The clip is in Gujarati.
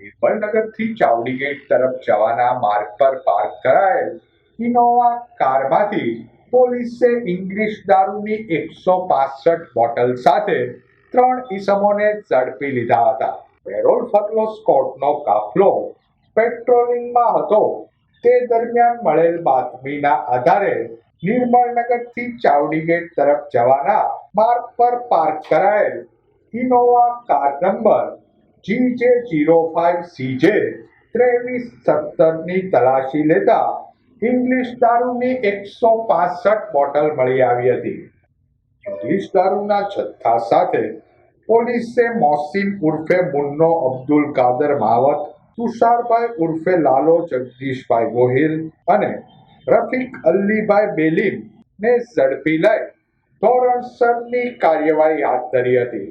નિર્મલનગરથી ચાવડી ગેટ તરફ જવાના માર્ગ પર પાર્ક કરાયેલ ઇનોવા કારમાંથી પોલીસે ઇંગ્લિશ દારૂની એકસો પાસઠ બોટલ સાથે ત્રણ ઈસમોને ઝડપી લીધા હતા. પેરોલ ફરલો સ્કોટનો કાફલો પેટ્રોલિંગમાં હતો. તે દરમિયાન મળેલ બાતમીના આધારે નિર્મળનગરથી ચાવડી ગેટ તરફ જવાના માર્ગ પર પાર્ક કરાયેલ Innova car number G zero five C ત્રેવીસ સત્તરની તલાશી લેતા ઇંગ્લિશ દારૂની એકસો પાસઠ બોટલ મળી આવી હતી. ઇંગ્લિશ દારૂના જથ્થા સાથે પોલીસે મોહસિન ઉર્ફે મુન્નો અબ્દુલ કાદર માવત, તુષારભાઈ ઉર્ફે લાલો જગદીશભાઈ ગોહિલ અને રફીક અલ્લીભાઈ બેલીમ ને ઝડપી લઈ ધોરણસરની કાર્યવાહી હાથ ધરી હતી.